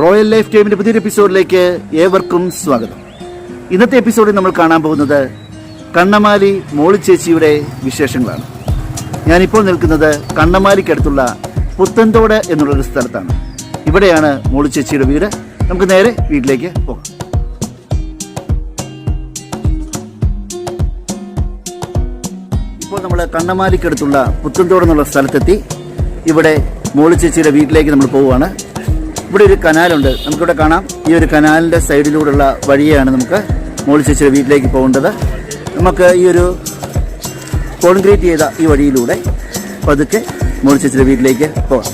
Royal life ടൈമിന്റെ പുതിയൊരു എപ്പിസോഡിലേക്ക് ഏവർക്കും സ്വാഗതം. ഇന്നത്തെ എപ്പിസോഡിൽ നമ്മൾ കാണാൻ പോകുന്നത് കണ്ണമാലി മോളി ചേച്ചിയുടെ വിശേഷങ്ങളാണ്. ഞാനിപ്പോൾ നിൽക്കുന്നത് കണ്ണമാലിക്കടുത്തുള്ള പുത്തൻതോട് എന്നുള്ളൊരു സ്ഥലത്താണ്. ഇവിടെയാണ് മോളി ചേച്ചിയുടെ വീട്. നമുക്ക് നേരെ വീട്ടിലേക്ക് പോകാം. ഇപ്പോൾ നമ്മൾ കണ്ണമാലിക്കടുത്തുള്ള പുത്തൻതോട് എന്നുള്ള സ്ഥലത്തെത്തി. ഇവിടെ മോളി ചേച്ചിയുടെ വീട്ടിലേക്ക് നമ്മൾ പോവുകയാണ്. ഇവിടെ ഒരു കനാലുണ്ട്. നമുക്കിവിടെ കാണാം. ഈ ഒരു കനാലിന്റെ സൈഡിലൂടെയുള്ള വഴിയാണ് നമുക്ക് മോളി ചേച്ചിയുടെ വീട്ടിലേക്ക് പോകേണ്ടത്. നമുക്ക് ഈ ഒരു കോൺക്രീറ്റ് ചെയ്ത ഈ വഴിയിലൂടെ പതുക്കെ മോളി ചേച്ചിയുടെ വീട്ടിലേക്ക് പോകാം.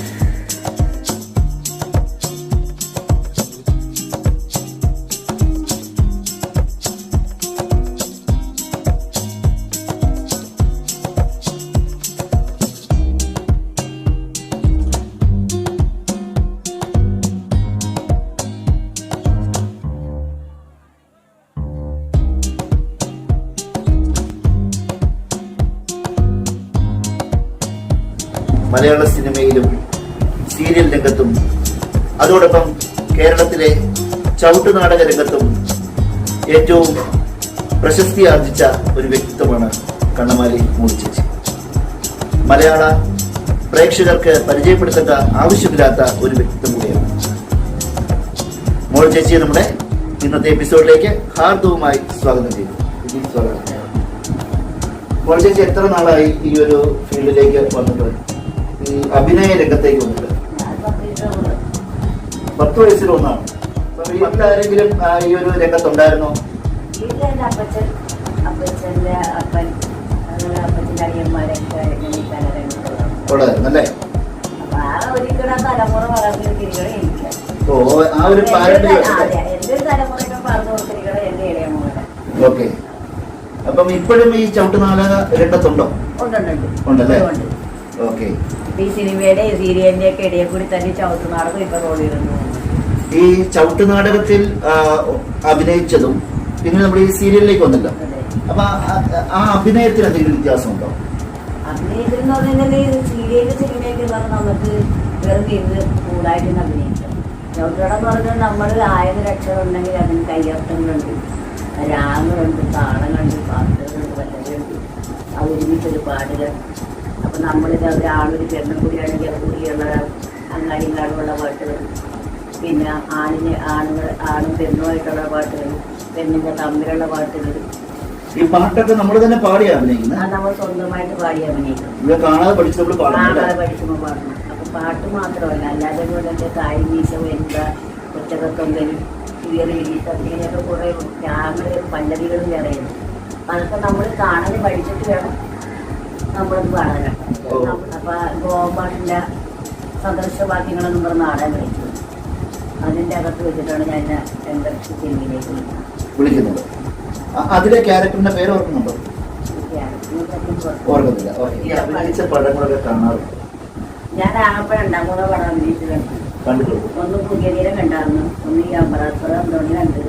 മലയാള സിനിമയിലും സീരിയൽ രംഗത്തും അതോടൊപ്പം കേരളത്തിലെ ചവിട്ടുനാടക രംഗത്തും ഏറ്റവും പ്രശസ്തി ആർജിച്ച ഒരു വ്യക്തിത്വമാണ് കണ്ണമാലി മൂർച്ചേച്ചി മലയാള പ്രേക്ഷകർക്ക് പരിചയപ്പെടുത്തേണ്ട ആവശ്യമില്ലാത്ത ഒരു വ്യക്തിത്വം കൂടിയാണ്. മോൾ നമ്മുടെ ഇന്നത്തെ എപ്പിസോഡിലേക്ക് ഹാർദവുമായി സ്വാഗതം ചെയ്തു സ്വാഗതം. മോൾ ചേച്ചി എത്ര നാളായി ഈ ഒരു ഫീൽഡിലേക്ക് വന്നിട്ട്? ഈ അഭിനയ രംഗത്തേക്ക് വന്നിട്ട്. പത്ത് വയസ്സിൽ ഒന്നാണ് വീട്ടിൽ ആരെങ്കിലും ഈ ഒരു രംഗത്തുണ്ടായിരുന്നോ? അപ്പച്ചൻ അപ്പച്ചന്റെ അപ്പൻ അപ്പച്ചന്റെ ഇങ്ങനെ ആ ഒരിക്കലും ആ തലമുറ വളർന്നിരിക്കുന്നത് എനിക്ക് ഓ ആ ഒരു പാരമ്പര്യം അതെ എന്റെ ഒരു തലമുറയൊക്കെ പറഞ്ഞു കൊടുത്തിരിക്കുന്നത് എന്റെ ഇളയ മോളുടെ ഓക്കെ. അപ്പം ഇപ്പോഴും ഈ ചവിട്ടുനാല രംഗത്തുണ്ടോ? ഉണ്ടല്ലേ? ഈ സിനിമയുടെ സീരിയലിന്റെ ഒക്കെ ഇടയിൽ കൂടി തന്നെ ചവിട്ട് നാടകം ഇപ്പൊ ഈ ചവിട്ട് നാടകത്തിൽ അഭിനയിച്ചതും പിന്നെ നമ്മൾ ഈ സീരിയലിലേക്ക് വന്നല്ലോ. അപ്പൊ ആ- അഭിനയത്തിൽ എന്തെങ്കിലും വ്യത്യാസം ഉണ്ടോ പറഞ്ഞാൽ സീരിയൽ സിനിമയൊക്കെ പറഞ്ഞാൽ നമുക്ക് വെറുതെ ഇരുന്ന് കൂടായിട്ട് അഭിനയിക്കാം. ചവിട്ടടം പറഞ്ഞാൽ നമ്മൾ ആയത് രക്ഷണം ഉണ്ടെങ്കിൽ അതിന് കയ്യർത്ഥങ്ങളുണ്ട് രാഗങ്ങളുണ്ട് താളങ്ങളുണ്ട് പാട്ടുകളുണ്ട് വല്ലതുണ്ട് അത് ഒരുമിച്ചൊരു പാടുകൾ അപ്പൊ നമ്മളിത് ഒരാളൊരു പെണ്ണും കൂടിയാണെങ്കിൽ അത് കൂടിയുള്ള അങ്ങാടി കാണുള്ള പാട്ടുകൾ. പിന്നെ ആണിന് ആണുങ്ങൾ ആണും പെണ്ണുമായിട്ടുള്ള പാട്ടുകൾ പെണ്ണിന്റെ തമ്മിലുള്ള പാട്ടുകൾ. ഈ പാട്ടൊക്കെ നമ്മൾ തന്നെ പാടി അഭിനയിക്കുന്നത്? അത് നമ്മൾ സ്വന്തമായിട്ട് പാടി കാണാതെ പഠിച്ചു നമ്മൾ? പഠിക്കുമ്പോൾ പാടണം. അപ്പൊ പാട്ട് മാത്രമല്ല അല്ലാതെ ഒറ്റക്കൊങ്കലും കുറേ രാഗങ്ങളും പല്ലവികളും നിറയുന്നു അതൊക്കെ നമ്മൾ കാണാതെ പഠിച്ചിട്ട് വേണം നമ്മളത് സദൃശവാക്യങ്ങളെന്ന് പറഞ്ഞ നാടകം കളിച്ചു. അതിന്റെ അകത്ത് വെച്ചിട്ടാണ് ഞാൻ സിനിമയിലേക്ക് വിളിക്കുന്നത്. അതിലെ ക്യാരക്ടറിന്റെ പേര് ഓർക്കുന്നുണ്ടോ? ഓർക്കുന്നില്ല. ഈ അഭിനയിച്ച പടങ്ങളൊക്കെ കാണാറുണ്ട്. ഞാൻ പടം അഭിനയിച്ചിട്ടുണ്ട് ഒന്ന് പുതിയതീരം കണ്ടായിരുന്നു. ഒന്ന് ഈ കണ്ട്.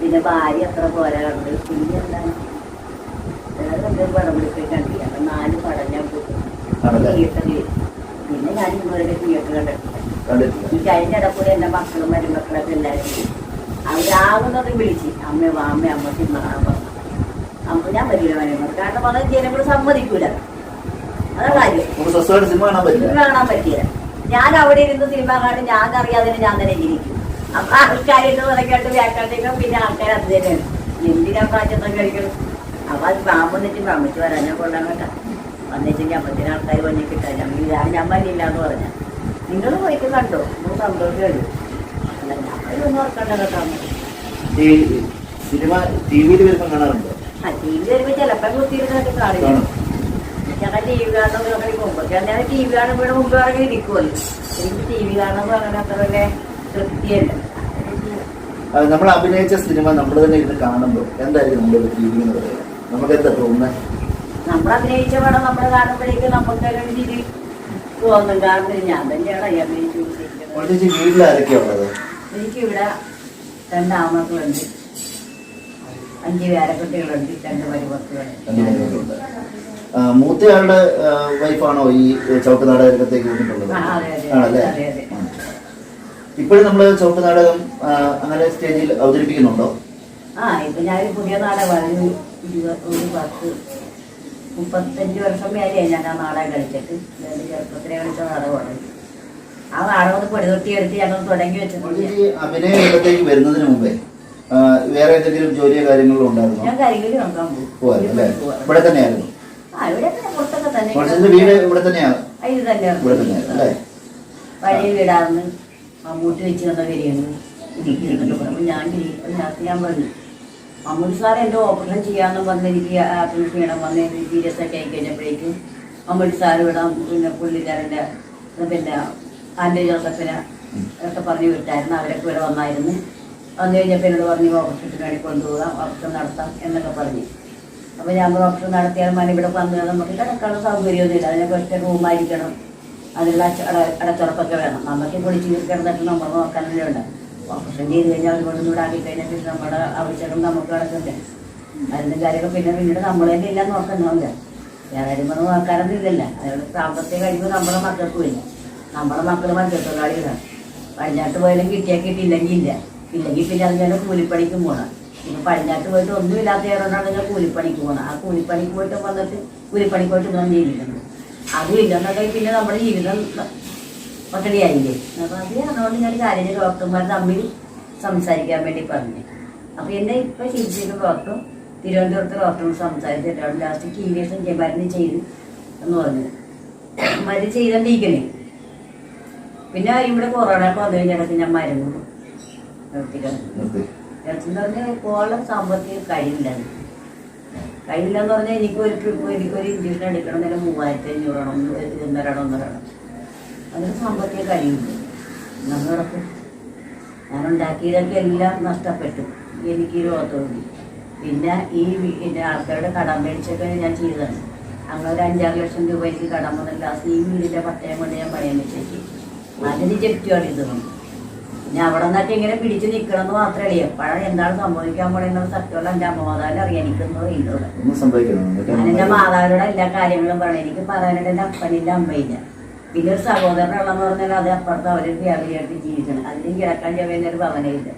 പിന്നെ ഭാര്യ അത്ര കണ്ട് പിന്നെ എന്താണ്? പടം നാല് പടം ഞാൻ? തിയേറ്ററിൽ പിന്നെ ഞാൻ ഇതുവരെ തിയേറ്റർ കണ്ടിട്ടില്ല. കണ്ടിട്ടില്ല. എനിക്ക് അതിന്റെ ഇടക്കൂടെ എന്റെ മക്കളും മരുമക്കളൊക്കെ എല്ലാവരും അവരാകുന്നത് വിളിച്ച്. അമ്മ വാ അമ്മ അമ്മ സിനിമ കാണാൻ പറഞ്ഞു അമ്മ ഞാൻ വരില്ല മരുമക്കൾ കാരണം പറഞ്ഞാൽ ജനങ്ങൾ സമ്മതിക്കൂല. അതാ കാര്യം. നമുക്ക് സിനിമ കാണാൻ പറ്റില്ല. ഞാൻ അവിടെ ഇരുന്ന് സിനിമ കാണും. ഞാൻ അറിയാതെ ഞാൻ തന്നെ ജീവിക്കും അപ്പൊ ആൾക്കാരെന്ന് പറഞ്ഞിട്ട് വ്യാക്കാട്ടേക്കും പിന്നെ ആൾക്കാർ അത് തന്നെയാണ്. എന്തിനാ പാചകം കഴിക്കണം? അപ്പൊ അത് പാമ്പ് വന്നിട്ട് പാമ്പിച്ച് വരാൻ ഞാൻ കൊള്ളാൻ കേട്ടാ വന്നിട്ടെങ്കിൽ അപ്പത്തിന് ആൾക്കാർ വന്നി കിട്ടാൻ. ഞാൻ ഞാൻ വരില്ല എന്ന് പറഞ്ഞ. നിങ്ങൾ പോയിട്ട് കണ്ടോ? നിങ്ങൾ സന്തോഷം വരും. അല്ല ഞമ്മളൊന്നും ഓർക്കണ്ട കേട്ടോ. സിനിമ ടി വിയിൽ വരുമ്പോൾ കാണാറുണ്ടോ? ആ ടി വി വരുമ്പോൾ ചിലപ്പോൾ കുത്തിയിരുന്നിട്ട് കാണില്ല കാണും. ഞങ്ങൾ ടി വി അങ്ങനെ മുമ്പ് ഞാൻ ടി വി കാണുമ്പോൾ മുമ്പ് ഇറങ്ങി ഇരിക്കുമല്ലോ എനിക്ക് ടി വി കാണുമ്പോൾ അങ്ങനെ അത്ര വലിയ തൃപ്തിയല്ല. നമ്മൾ അഭിനയിച്ച സിനിമ നമ്മൾ തന്നെ ഇരുന്ന് കാണുമ്പോൾ എന്തായിരിക്കും നമ്മുടെ ടി വി എന്ന് പറയുന്നത്? നമുക്ക് എന്താ തോന്നുന്നത് നമ്മൾ അഭിനയിച്ച പടം നമ്മൾ കാണുമ്പോഴേക്ക് നമുക്ക് ഒരു രീതി തോന്നും കാരണം ഞാൻ തന്നെയാണ് അഭിനയിച്ചു വീട്ടിൽ ആരൊക്കെയാ ഉള്ളത്? എനിക്കിവിടെ രണ്ട് ആമക്കളുണ്ട് അഞ്ച് പേരക്കുട്ടികളുണ്ട്. രണ്ട് മരുമക്കളുണ്ട്. മൂത്തയാളുടെ വൈഫാണോ ഈ ചവിട്ടുനാടകത്തേക്ക് വന്നിട്ടുള്ളത്? ആ, അതെ, അതെ. ആണല്ലേ. ഇപ്പോഴും നമ്മൾ ചവിട്ട് നാടകം അങ്ങനെ സ്റ്റേജിൽ അവതരിപ്പിക്കുന്നുണ്ടോ? ആ ഇപ്പൊ ഞാൻ പുതിയ നാടകമാണ് ഇരുപത് ഒരു പത്ത് മുപ്പത്തഞ്ച് വർഷം മേലെയായി ഞാൻ ആ നാടകം കളിച്ചിട്ട് ഞാൻ ചെറുപ്പത്തിലെ കളിച്ച നാടകമാണ്. ആ നാടകം ഒന്ന് പൊടിതൊട്ടി എടുത്ത് ഞങ്ങൾ തുടങ്ങി വെച്ചിട്ടുണ്ട്. അഭിനയ രംഗത്തേക്ക് വരുന്നതിന് മുമ്പേ വേറെ എന്തെങ്കിലും ജോലിയോ കാര്യങ്ങളോ ഉണ്ടായിരുന്നോ? ഞാൻ നോക്കാൻ പോകും ഇവിടെ തന്നെയായിരുന്നു. ആ ഇവിടെ തന്നെ പുറത്തൊക്കെ തന്നെ. വീട് ഇവിടെ തന്നെയാണ് ആ, ഇത് തന്നെയാണ് ഇവിടെ അല്ലേ? പഴയ വീടാന്ന് മമ്മൂട്ടി വെച്ച് തന്ന വരികയാണ്. ഞാൻ ഞാൻ പറഞ്ഞു മമ്മൂട്ടി സാർ എന്റെ ഓപ്പറേഷൻ ചെയ്യാന്ന് എനിക്ക് ആപ്പിൾ ക്ഷീണം വന്ന് സീരിയസ് ഒക്കെ ആയി കഴിഞ്ഞപ്പോഴേക്കും മമ്മൂട്ടി സാർ വിടാം പിന്നെ പുള്ളിക്കാരന്റെ പിന്നെ ആന്റി ജോസഫിനെ ഒക്കെ പറഞ്ഞു വിട്ടായിരുന്നു. അവരൊക്കെ ഇവിടെ വന്നായിരുന്നു. വന്നു കഴിഞ്ഞപ്പോൾ എന്നോട് പറഞ്ഞു ഓപ്പറേഷൻ വേണ്ടി കൊണ്ടുപോകാം ഓപ്പറേഷൻ നടത്താം എന്നൊക്കെ പറഞ്ഞു. അപ്പോൾ ഞാൻ ഓപ്പറേഷൻ നടത്തിയാൽ മതി ഇവിടെ വന്നു നമുക്ക് കിടക്കാനുള്ള സൗകര്യമൊന്നുമില്ല. അതിനെ ഒറ്റ റൂമായിരിക്കണം അതിനുള്ള അട അട- അടച്ചുറപ്പൊക്കെ വേണം. നമുക്ക് പൊളിച്ച് കിടന്നിട്ട് നമ്മൾ നോക്കാനല്ലേ ഉണ്ട് ഓപ്പറേഷൻ ചെയ്ത് കഴിഞ്ഞാൽ അതുകൊണ്ട് കൂടെ ആക്കി കഴിഞ്ഞാൽ പിന്നെ നമ്മുടെ ആവശ്യങ്ങൾ നമുക്ക് നടക്കണ്ടേ അതിന്റെ കാര്യമൊക്കെ പിന്നെ പിന്നീട് നമ്മൾ തന്നെ ഇല്ല നോക്കണ്ടാവില്ല വേറെ വന്ന് നോക്കാനൊന്നും ഇല്ലല്ല അതുകൊണ്ട് സാമ്പത്തിക കഴിവ് നമ്മുടെ മക്കൾക്കും ഇല്ല നമ്മുടെ മക്കൾ മത്സ്യത്തൊഴിലാളികളാണ് പടിഞ്ഞാട്ട് പോയാലും കിട്ടിയാൽ കിട്ടിയില്ലെങ്കിൽ ഇല്ല ഇല്ലെങ്കിൽ പിന്നെ അതിന് കൂലിപ്പണിക്കും പോകണം പിന്നെ പടിഞ്ഞാട്ട് പോയിട്ട് ഒന്നും ഇല്ലാത്തവരോടാണ് ഞാൻ കൂലിപ്പണിക്ക് പോകണം ആ കൂലിപ്പണിക്ക് പോയിട്ട് വന്നിട്ട് കൂലിപ്പണിക്ക് പോയിട്ട് ഞാൻ ജീവിക്കുന്നത് അതും ഇല്ലെന്നൊക്കെ പിന്നെ നമ്മുടെ ജീവിതം പദ്ധതിയായില്ലേ അപ്പൊ അത് അതുകൊണ്ട് ഞാൻ കാര്യം ഡോക്ടർമാർ തമ്മിൽ സംസാരിക്കാൻ വേണ്ടി പറഞ്ഞു. അപ്പൊ എന്നെ ഇപ്പൊ ചികിത്സിക്കുന്ന ഡോക്ടറും തിരുവനന്തപുരത്ത് ഡോക്ടറും സംസാരിച്ചിട്ടാണ് ലാസ്റ്റ് കീവേഷൻ മരുന്ന് ചെയ്ത് എന്ന് പറഞ്ഞു. മരുന്ന് ചെയ്തോണ്ടിരിക്കണേ പിന്നെ ഇവിടെ കൊറോണ ഒക്കെ വന്നു കഴിഞ്ഞിടക്ക് ഞാൻ മരുന്ന് നിർത്തിക്കോളം. എന്ന് പറഞ്ഞാൽ സാമ്പത്തിക കഴിയില്ലെന്ന് കഴിയില്ലെന്ന് പറഞ്ഞാൽ എനിക്കൊരു ട്രിപ്പ് എനിക്കൊരു ഇഞ്ചക്ഷൻ എടുക്കണമെങ്കിൽ മൂവായിരത്തി അഞ്ഞൂറാണോ ഒന്നരാണോ ഒന്നരാണോ അതിന് സാമ്പത്തിക കാര്യമുണ്ട്. നമ്മൾ കിടക്കും ഞാൻ ഉണ്ടാക്കിയതൊക്കെ എല്ലാം നഷ്ടപ്പെട്ടു. എനിക്ക് രോഗത്തോടി പിന്നെ ഈ പിന്നെ ആൾക്കാരുടെ കടം മേടിച്ചൊക്കെ ഞാൻ ചെയ്തതാണ്. അങ്ങനെ ഒരു അഞ്ചാറ് ലക്ഷം രൂപ എനിക്ക് കടം വന്നില്ല ലാസ്റ്റ് ഈ വീടിന്റെ പട്ടയം കൊണ്ട് ഞാൻ പണയം വെച്ചേക്ക്. അതിന് ജപ്തിയാണ് ഇത് പിന്നെ അവിടെ നിന്നൊക്കെ ഇങ്ങനെ പിടിച്ചു നിൽക്കണമെന്ന് മാത്രമേ അറിയാം എപ്പോഴാണ് എന്താണ് സംഭവിക്കാൻ പോണെന്നുള്ള സത്യമുള്ള എന്റെ അമ്മമാതാവിനെ അറിയാം. എനിക്കൊന്നും അറിയില്ല ഞാൻ എന്റെ മാതാവിനോട് എല്ലാ കാര്യങ്ങളും പറയണം. എനിക്ക് പറയാനായിട്ട് എന്റെ അപ്പനില്ല അമ്മയില്ല. പിന്നെ ഒരു സഹോദരനുള്ളതെന്ന് പറഞ്ഞാൽ അത് അപ്പുറത്ത് അവരൊരു വ്യാപാരിയായിട്ട് ജീവിക്കണം. അതിനും കിഴക്കാൻ ചെറിയൊരു ഭവനമില്ല